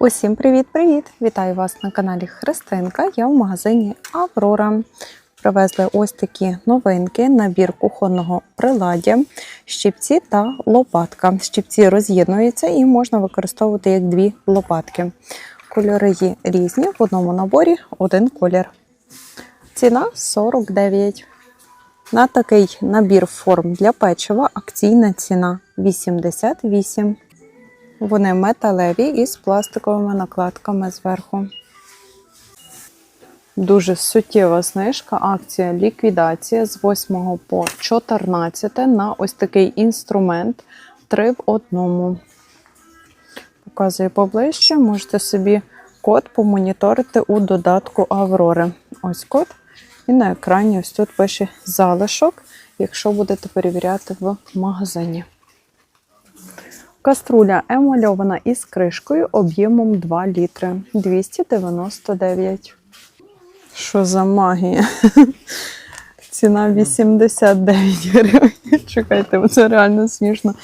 Усім привіт-привіт! Вітаю вас на каналі Христинка. Я в магазині Аврора. Привезли ось такі новинки: набір кухонного приладдя, щипці та лопатка. Щипці роз'єднуються і можна використовувати як дві лопатки. Кольори є різні. В одному наборі один колір. Ціна 49. На такий набір форм для печива акційна ціна 88. Вони металеві із пластиковими накладками зверху. Дуже суттєва знижка, акція ліквідація з 8 по 14 на ось такий інструмент 3 в одному. Показую поближче, можете собі код помоніторити у додатку Аврори. Ось код. І на екрані ось тут пише залишок, якщо будете перевіряти в магазині. Каструля емальована із кришкою об'ємом 2 літри 299. Що за магія? Ціна 89 гривень. Чекайте, це реально смішно.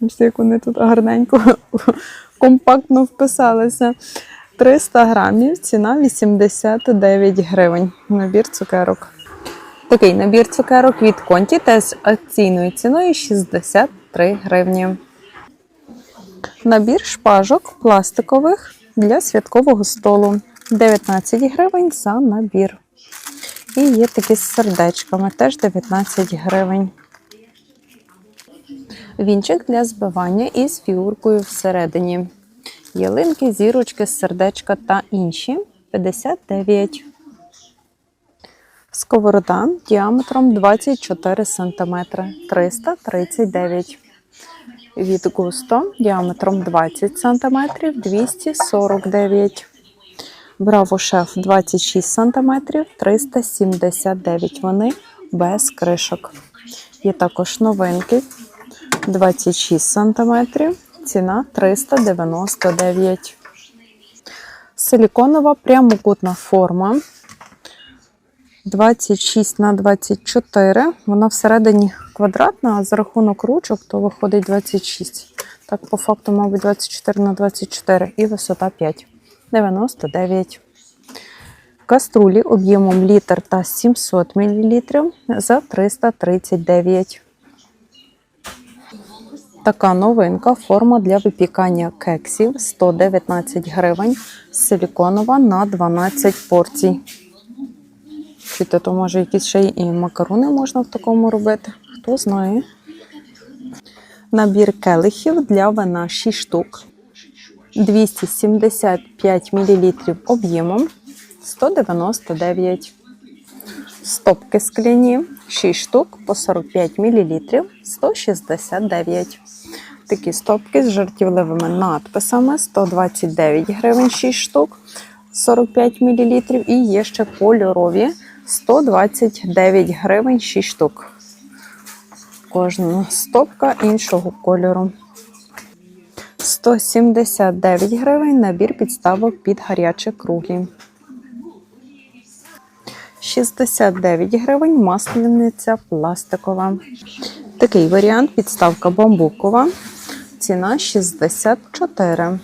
Бачите, як вони тут гарненько, компактно вписалися. 300 грамів, ціна 89 гривень. Набір цукерок. Такий набір цукерок від Конті теж з акційною ціною 63 гривні. Набір шпажок пластикових для святкового столу. 19 гривень за набір. І є такі з сердечками, теж 19 гривень. Вінчик для збивання із фігуркою всередині. Ялинки, зірочки, сердечка та інші 59. Сковорода діаметром 24 см 339 від густо діаметром 20 см 249 Браво шеф 26 см 379 Вони без кришок. Є також новинки. 26 см, ціна 399 Силіконова прямокутна форма 26 на 24. Вона всередині квадратна, а за рахунок ручок, то виходить 26. Так, по факту, мабуть, 24 на 24 і висота 5. 99. Каструлі об'ємом літр та 700 мл за 339. Така новинка форма для випікання кексів 119 гривень. Силіконова на 12 порцій. Чуєте, то може якісь ще і макарони можна в такому робити. Хто знає. Набір келихів для вина 6 штук. 275 мл об'ємом 199. Стопки скляні 6 штук по 45 мл 169. Такі стопки з жартівливими надписами 129 гривень 6 штук 45 мл. І є ще кольорові 129 гривень 6 штук. Кожна стопка іншого кольору. 179 гривень набір підставок під гарячі круглі. 69 гривень масляниця пластикова. Такий варіант підставка бамбукова. Ціна 64.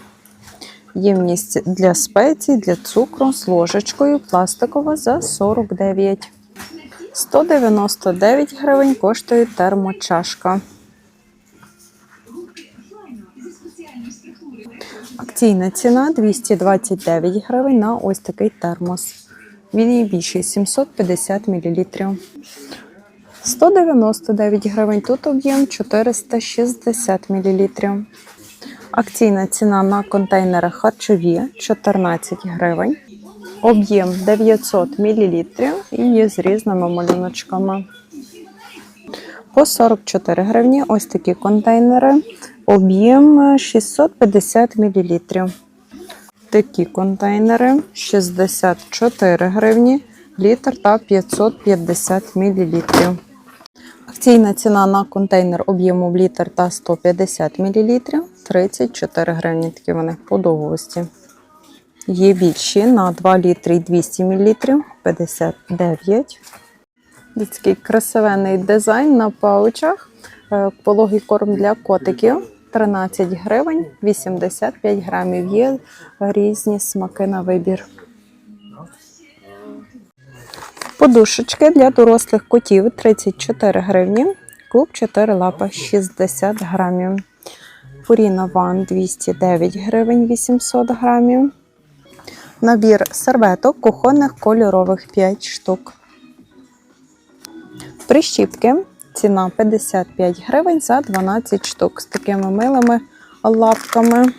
Ємність для спецій, для цукру з ложечкою пластикова за 49. 199 гривень коштує термочашка. Акційна ціна 229 гривень на ось такий термос. Він є більший 750 мл. 199 гривень. Тут об'єм 460 мл. Акційна ціна на контейнери харчові 14 гривень. Об'єм 900 мл і є з різними малюночками. По 44 гривні ось такі контейнери. Об'єм 650 мл. Такі контейнери 64 гривні, літр та 550 мл. Акційна ціна на контейнер об'єму літр та 150 мл 34 гривні. Такі вони по довгості. Є більші на 2 літри і 200 мл 59. Такий красивенний дизайн на паучах. Е, Пологий корм для котиків 13 гривень 85 грамів. Є різні смаки на вибір. Подушечки для дорослих котів 34 гривні. Клуб 4 лапа 60 грамів. Пуріна Ван 209 гривень 800 грамів. Набір серветок кухонних кольорових 5 штук. Прищіпки. Ціна 55 гривень за 12 штук з такими милими лапками.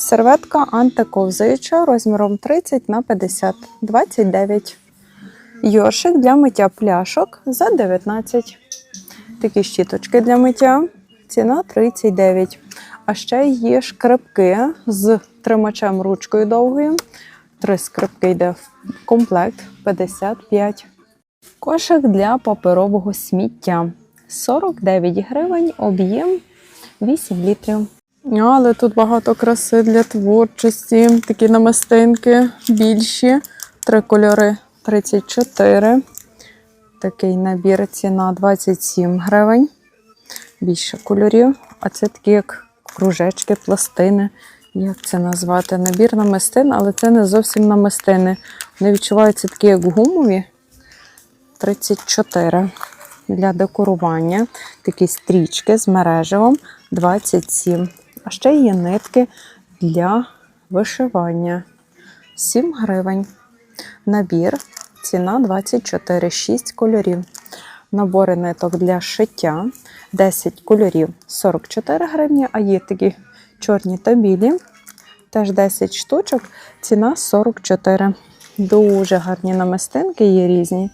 Серветка антиковзуюча розміром 30 на 50 29. Йоршик для миття пляшок за 19. Такі щіточки для миття. Ціна 39. А ще є шкребки з тримачем ручкою довгою. Три скрипки йде в комплект 55. Кошик для паперового сміття 49 гривень, об'єм 8 літрів. Але тут багато краси для творчості. Такі намистинки більші. Три кольори 34. Такий набір ціна 27 гривень. Більше кольорів. А це такі як кружечки, пластини. Як це назвати? Набір намистин, але це не зовсім намистини. Вони відчуваються такі, як гумові. 34 для декорування. Такі стрічки з мережевом 27. А ще є нитки для вишивання 7 гривень. Набір ціна 24, 6 кольорів. Набори ниток для шиття 10 кольорів 44 гривні, а є такі чорні та білі. Теж 10 штучок, ціна 44. Дуже гарні намистинки є різні.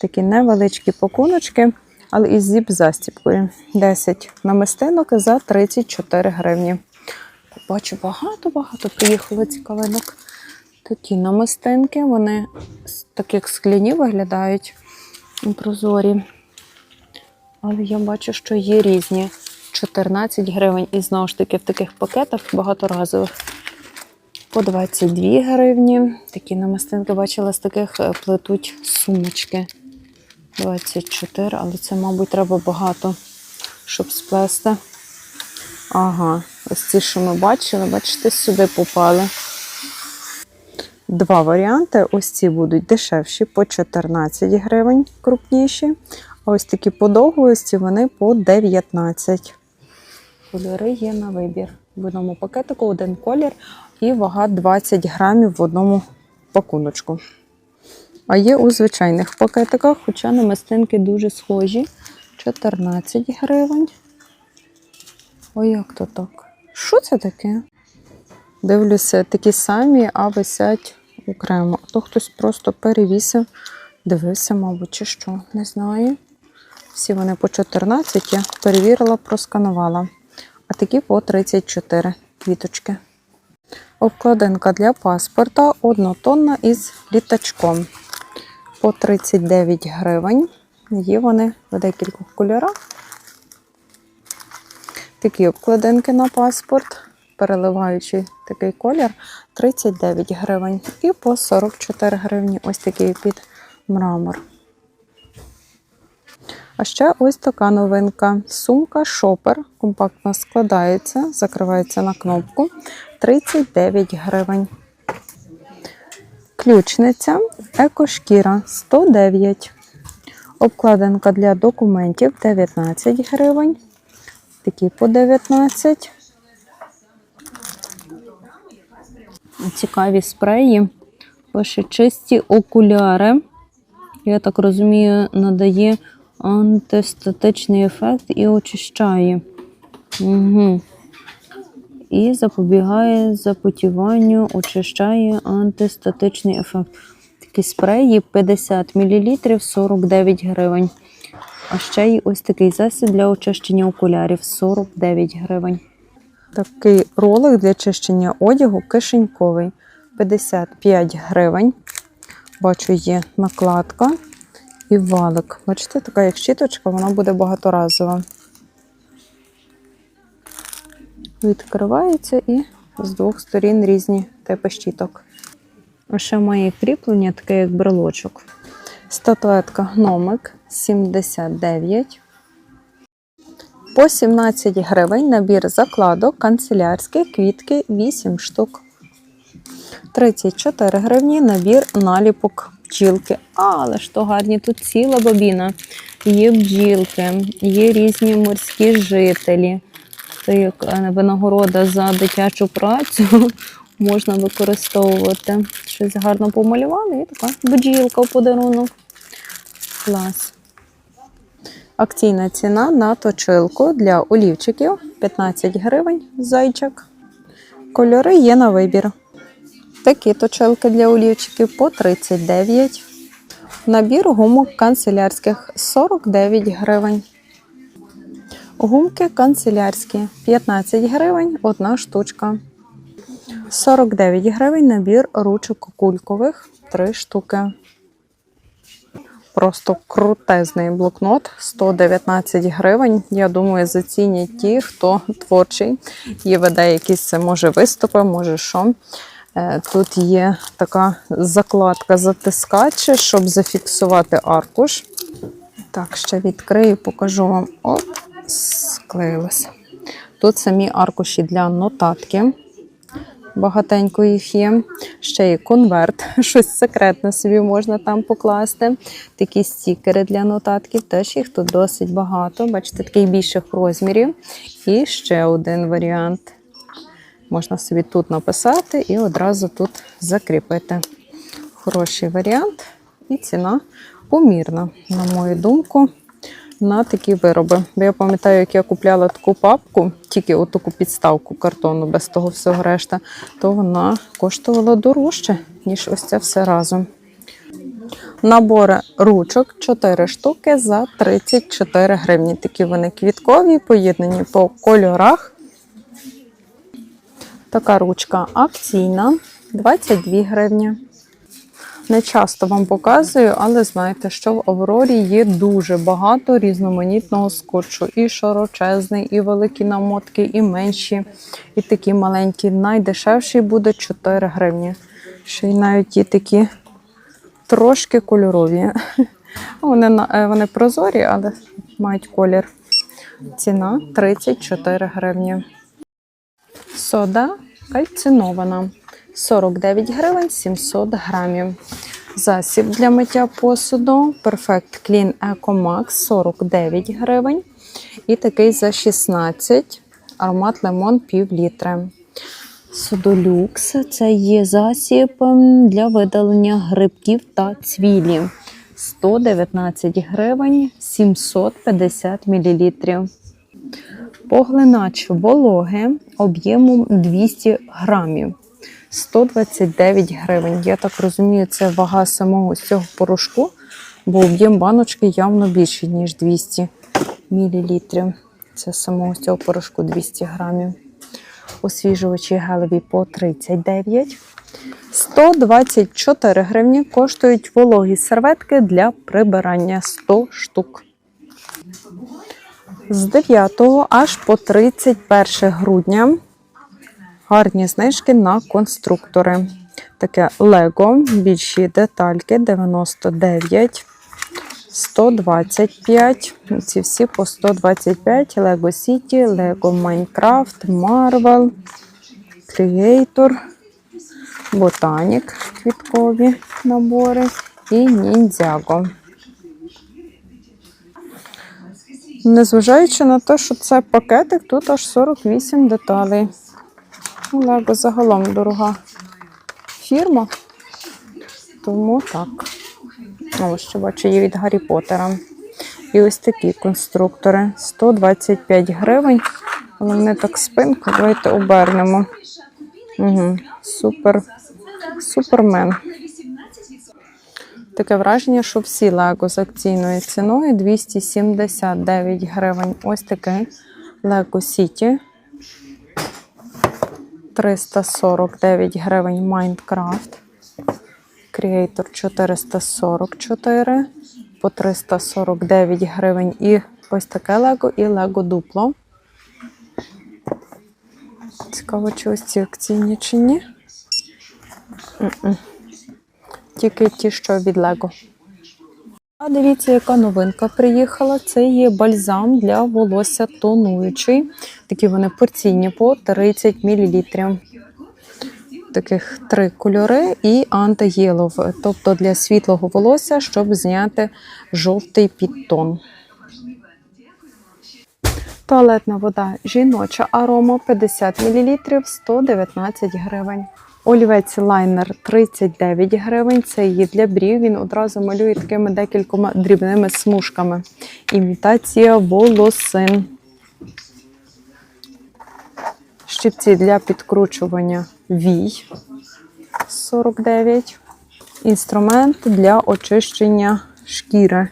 Такі невеличкі пакуночки, але із зіп-застіпкою. 10 намистинок за 34 гривні. Бачу, багато-багато приїхало цікавинок. Такі намистинки, вони так як скляні виглядають прозорі. Але я бачу, що є різні. 14 гривень і знову ж таки в таких пакетах багаторазових. По 22 гривні. Такі намистинки бачила з таких е, плетуть сумочки. 24, але це, мабуть, треба багато, щоб сплести. Ага, ось ці, що ми бачили, бачите, сюди попали. Два варіанти. Ось ці будуть дешевші по 14 гривень, крупніші. А ось такі подовгості вони по 19. Кольори є на вибір. В одному пакетику один колір і вага 20 грамів в одному пакуночку. А є у звичайних пакетиках, хоча намистинки дуже схожі. 14 гривень. Ой, як то так? Що це таке? Дивлюся, такі самі, а висять окремо. А то хтось просто перевісив, дивився, мабуть, чи що, не знаю. Всі вони по 14, я перевірила, просканувала. А такі по 34 квіточки. Обкладинка для паспорта однотонна із літачком. По 39 гривень. Є вони в декількох кольорах. Такі обкладинки на паспорт, переливаючий такий колір 39 гривень. І по 44 гривні ось такий під мрамор. А ще ось така новинка. Сумка шопер. Компактно складається, закривається на кнопку 39 гривень. Ключниця екошкіра 109. Обкладинка для документів 19 гривень. Такі по 19. Цікаві спреї. Пише чисті окуляри. Я так розумію, надає антистатичний ефект і очищає. Угу. І запобігає запотіванню, очищає антистатичний ефект. Такі спреї 50 мл 49 гривень. А ще й ось такий засіб для очищення окулярів 49 гривень. Такий ролик для чищення одягу кишеньковий 55 гривень. Бачу, є накладка і валик. Бачите, така як щіточка, вона буде багаторазова. Відкривається і з двох сторін різні типи щіток. Ще має кріплення, таке як брелочок. Статуетка гномик 79. По 17 гривень набір закладок канцелярські квітки 8 штук. 34 гривні набір наліпок бджілки. Але ж то гарні, тут ціла бабіна. Є бджілки, є різні морські жителі. Це як е, винагорода за дитячу працю можна використовувати. Щось гарно помалювали і така бджілка в подарунок. Клас. Акційна ціна на точилку для олівчиків 15 гривень зайчик. Кольори є на вибір. Такі точилки для олівчиків по 39. Набір гумок канцелярських 49 гривень. Гумки канцелярські 15 гривень одна штучка. 49 гривень набір ручок кулькових 3 штуки. Просто крутезний блокнот 119 гривень. Я думаю, зацінять ті, хто творчий і веде якісь може виступи, може що. Е, Тут є така закладка затискачі, щоб зафіксувати аркуш. Так, ще відкрию, покажу вам. От, склеїлося. Тут самі аркуші для нотатки. Багатенько їх є. Ще є конверт, щось секретне собі можна там покласти. Такі стікери для нотатків, теж їх тут досить багато. Бачите, таких більших розмірів. І ще один варіант. Можна собі тут написати і одразу тут закріпити. Хороший варіант і ціна помірна, на мою думку, на такі вироби. Бо я пам'ятаю, як я купляла таку папку, тільки отаку підставку картону, без того всього решта, то вона коштувала дорожче, ніж ось це все разом. Набори ручок 4 штуки за 34 гривні. Такі вони квіткові, поєднані по кольорах. Така ручка акційна 22 гривні. Не часто вам показую, але знаєте, що в Аврорі є дуже багато різноманітного скотчу. І широчезний, і великі намотки, і менші, і такі маленькі. Найдешевший буде 4 гривні. Ще й навіть і такі трошки кольорові. Вони, е, вони прозорі, але мають колір. Ціна 34 гривні. Сода кальцинована 49 гривень 700 грамів. Засіб для миття посуду Perfect Clean Eco Max 49 гривень. І такий за 16 аромат лимон пів літри. Судолюкс це є засіб ем, для видалення грибків та цвілі. 119 гривень 750 мл. Поглинач вологи об'ємом 200 грамів. 129 гривень. Я так розумію, це вага самого цього порошку, бо об'єм баночки явно більший, ніж 200 мл. Це самого цього порошку 200 грамів. Освіжувачі гелеві по 39. 124 гривні коштують вологі серветки для прибирання 100 штук. З 9 аж по 31 грудня гарні знижки на конструктори. Таке Лего, більші детальки 99, 125. Ці всі по 125. Lego City, Lego Minecraft, Marvel, Creator, Botanic квіткові набори і Ninjago. Незважаючи на те, що це пакетик, тут аж 48 деталей. Ну, Лего загалом дорога фірма. Тому так. Ось що бачу, є від Гаррі Поттера. І ось такі конструктори. 125 гривень. Вони так спинку. Давайте обернемо. Угу. Супер. Супермен. Таке враження, що всі Лего з акційною ціною 279 гривень. Ось такий Lego City. 349 гривень Майнкрафт. Creator 444 по 349 гривень. І ось таке Лего і Лего дупло. Цікаво, чи ось ці акційні чи ні. Тільки ті, що від Лего. А дивіться, яка новинка приїхала. Це є бальзам для волосся тонуючий. Такі вони порційні по 30 мл. Таких три кольори і антиєлов, тобто для світлого волосся, щоб зняти жовтий підтон. Туалетна вода жіноча арома 50 мл 119 гривень. Олівець лайнер 39 гривень. Це є для брів. Він одразу малює такими декількома дрібними смужками. Імітація волосин. Щипці для підкручування вій 49. Інструмент для очищення шкіри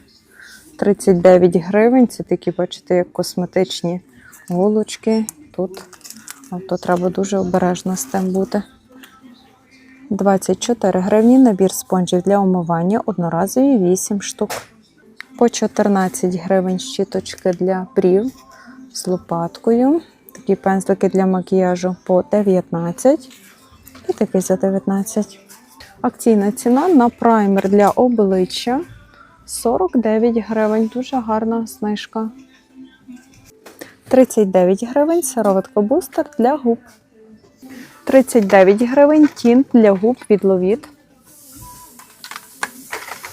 39 гривень. Це такі, бачите, як косметичні голочки. Тут авто треба дуже обережно з тим бути. 24 гривні набір спонжів для умивання, одноразові 8 штук. По 14 гривень щіточки для брів з лопаткою. Такі пензлики для макіяжу по 19 і такий за 19. Акційна ціна на праймер для обличчя 49 гривень. Дуже гарна знижка. 39 гривень сироватка бустер для губ. 39 гривень тінт для губ від Ловіт.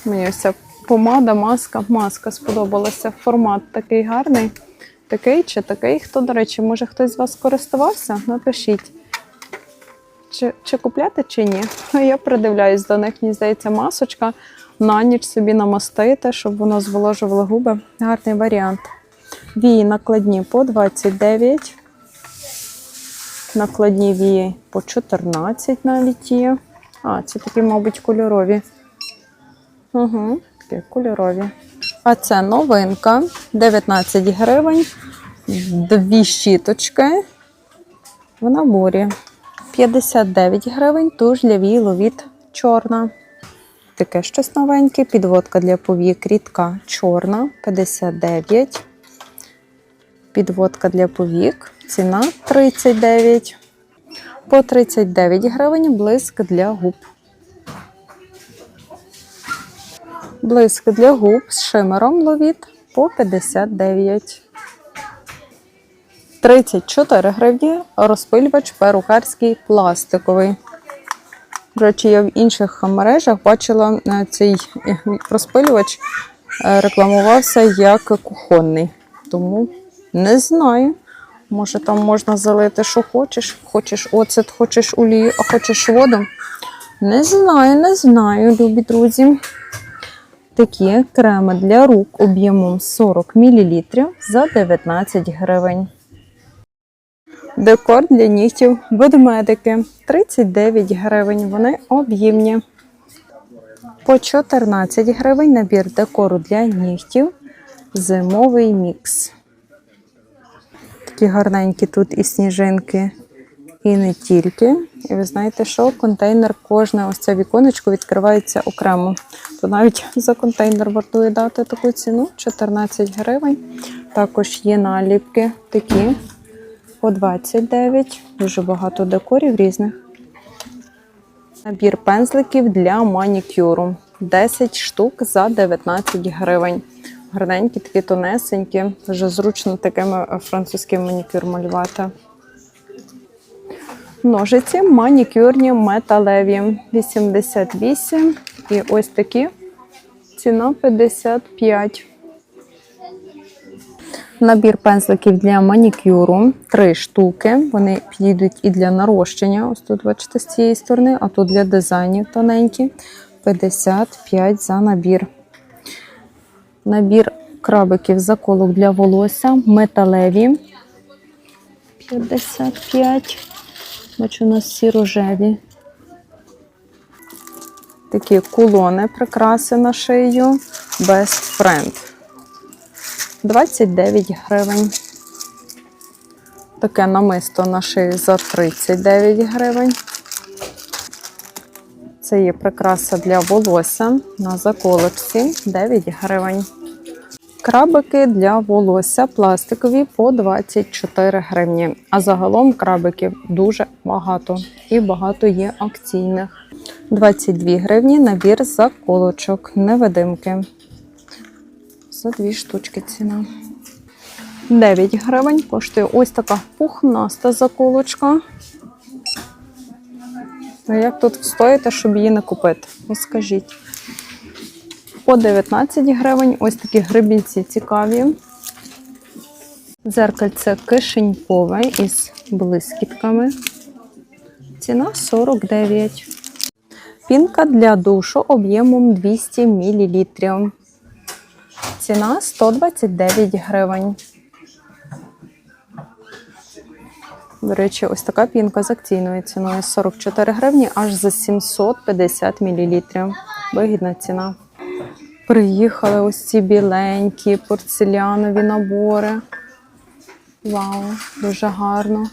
Мені ось ця помада, маска. Маска сподобалася. Формат такий гарний. Такий чи такий. Хто, до речі, може хтось з вас користувався? Напишіть. Чи, чи купляти, чи ні. Ну, я придивляюсь до них, мені здається, масочка. На ніч собі намастити, щоб воно зволожувало губи. Гарний варіант. Вії накладні по 29. Накладні вії по 14 навіть є. А, це такі, мабуть, кольорові. Угу, такі кольорові. А це новинка. 19 гривень. Дві щіточки. В наборі. 59 гривень. Туш для вії ловіт чорна. Таке щось новеньке. Підводка для повік рідка чорна. 59. Підводка для повік. Ціна 39. По 39 гривень блиск для губ. Блиск для губ з шимером ловіт по 59. 34 гривні розпилювач перукарський пластиковий. До речі, я в інших мережах бачила е, цей е, розпилювач е, рекламувався як кухонний. Тому не знаю. Може, там можна залити, що хочеш. Хочеш оцет, хочеш олію, а хочеш воду. Не знаю, не знаю, любі друзі. Такі креми для рук об'ємом 40 мл за 19 гривень. Декор для нігтів ведмедики 39 гривень. Вони об'ємні. По 14 гривень набір декору для нігтів. Зимовий мікс. Такі гарненькі тут і сніжинки, і не тільки. І ви знаєте, що контейнер, кожне ось це віконечко відкривається окремо. То навіть за контейнер вартує дати таку ціну 14 гривень. Також є наліпки такі по 29. Дуже багато декорів різних. Набір пензликів для манікюру. 10 штук за 19 гривень. Гарненькі, такі тонесенькі, дуже зручно такими французьким манікюр малювати. Ножиці манікюрні металеві 88. І ось такі. Ціна 55. Набір пензликів для манікюру. Три штуки. Вони підійдуть і для нарощення. Ось тут, бачите, з цієї сторони, а тут для дизайнів тоненькі. 55 за набір. Набір крабиків заколок для волосся. Металеві. 55. Бачу, у нас всі рожеві. Такі кулони, прикраси на шию. Best Friend. 29 гривень. Таке намисто на шию за 39 гривень. Це є прикраса для волосся на заколочці 9 гривень. Крабики для волосся пластикові по 24 гривні. А загалом крабиків дуже багато і багато є акційних. 22 гривні набір заколочок невидимки. За дві штучки ціна. 9 гривень коштує ось така пухнаста заколочка. А як тут встоїте, щоб її не купити? Ну, скажіть. По 19 гривень ось такі грибінці цікаві. Дзеркальце кишенькове із блискітками. Ціна 49. Пінка для душу об'ємом 200 мл. Ціна 129 гривень. До речі, ось така пінка з акційною ціною 44 гривні аж за 750 мл. Вигідна ціна. Приїхали ось ці біленькі порцелянові набори. Вау, дуже гарно.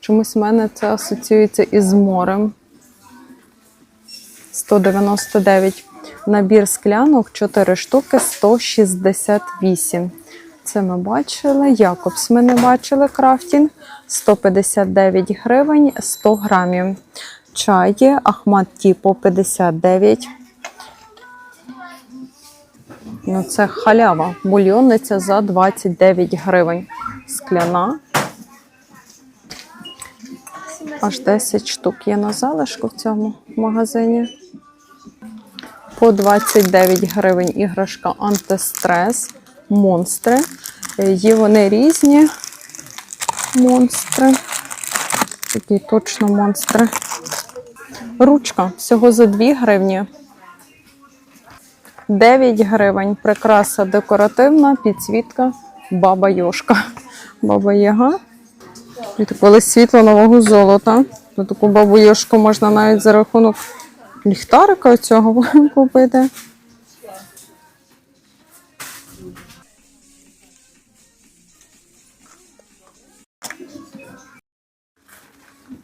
Чомусь в мене це асоціюється із морем. 199. Набір склянок 4 штуки 168. Це ми бачили. Якобс ми не бачили крафтінг. 159 гривень 100 грамів. Чай Ахмат Ті по 59. Ну, це халява. Бульйонниця за 29 гривень. Скляна. Аж 10 штук є на залишку в цьому магазині. По 29 гривень іграшка антистрес. Монстри. Е, Є вони різні монстри. Такі точно монстри. Ручка всього за 2 гривні. 9 гривень. Прикраса декоративна, підсвітка, баба Йошка. Баба Яга. Коли світло нового золота. То таку бабу Йошку можна навіть за рахунок ліхтарика цього купити.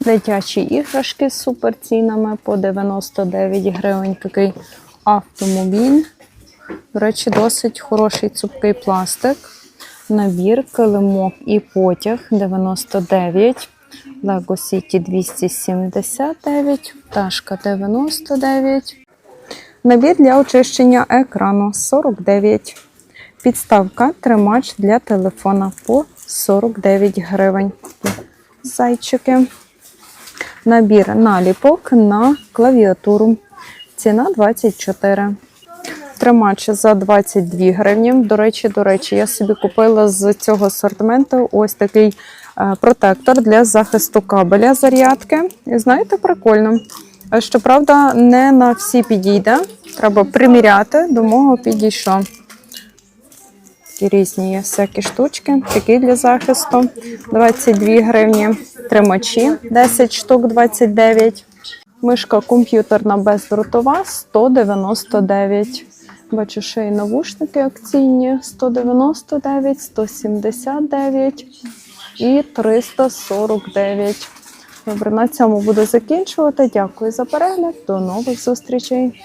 Дитячі іграшки з суперцінами по 99 гривень. Такий автомобіль. До речі, досить хороший цупкий пластик. Набір, килимок і потяг 99. Lego City 279, пташка 99. Набір для очищення екрану 49. Підставка тримач для телефона по 49 гривень. Зайчики. Набір наліпок на клавіатуру. Ціна 24. Тримач за 22 гривні. До речі, до речі, я собі купила з цього асортименту ось такий е, протектор для захисту кабеля зарядки. І знаєте, прикольно. Щоправда, не на всі підійде. Треба приміряти, до мого підійшов. Такі різні є всякі штучки, такі для захисту. 22 гривні. Тримачі 10 штук 29. Мишка комп'ютерна бездротова 199. Бачу, ще й навушники акційні 199, 179 і 349. Добре, на цьому буду закінчувати. Дякую за перегляд. До нових зустрічей.